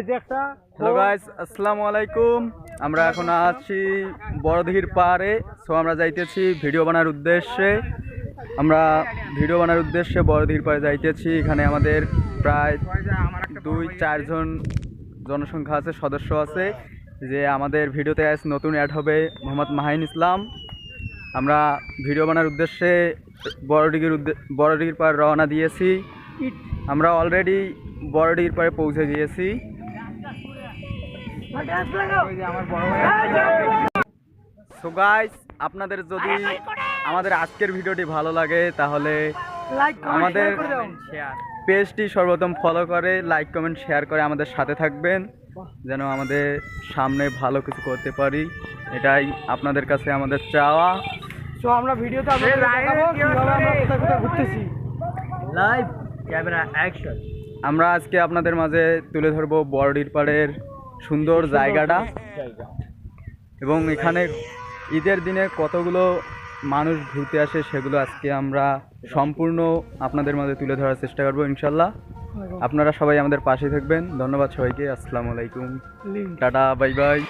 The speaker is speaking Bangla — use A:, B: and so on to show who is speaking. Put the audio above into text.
A: হ্যালো গাইস আসসালামু আলাইকুম। আমরা এখন আছি বড়দিঘির পাড়ে সো আমরা যাইতেছি ভিডিও বানার উদ্দেশ্যে। আমরা ভিডিও বানার উদ্দেশ্যে বড়দিঘির পাড়ে যাইতেছি। এখানে আমাদের প্রায় দুই চারজন জনসংখ্যা আছে সদস্য আছে। যে আমাদের ভিডিওতে আজ নতুন অ্যাড হবে মোহাম্মদ মাহিন ইসলাম। আমরা ভিডিও বানার উদ্দেশ্যে বড়ডিগির উদ্দে বড়ডিগির পাড় রওনা দিয়েছি। আমরা অলরেডি বড়ডিগির পাড়ে পৌঁছে গিয়েছি। সো গাইস আপনাদের যদি আমাদের আজকের ভিডিওটি ভালো লাগে তাহলে আমাদের পেজটি সর্বপ্রথম ফলো করে লাইক কমেন্ট শেয়ার করে আমাদের সাথে থাকবেন যেন আমাদের সামনে ভালো কিছু করতে পারি। এটাই আপনাদের কাছে আমাদের চাওয়া।
B: তো আমরা ভিডিওতে আপনাদের দেখাবো কীভাবে আমরা কোথায় কোথায় ঘুরতেছি। লাইভ ক্যামেরা অ্যাকশন
A: আমরা আজকে আপনাদের মাঝে তুলে ধরবো বড়ডির পাড়ের সুন্দর জায়গাটা। এবং এখানে ঈদের দিনে কতগুলো মানুষ ঘুরতে আসে সেগুলো আজকে আমরা সম্পূর্ণ আপনাদের মধ্যে তুলে ধরার চেষ্টা করব ইনশাল্লাহ। আপনারা সবাই আমাদের পাশে থাকবেন। ধন্যবাদ সবাইকে। আসসালামু আলাইকুম। Tata bye bye.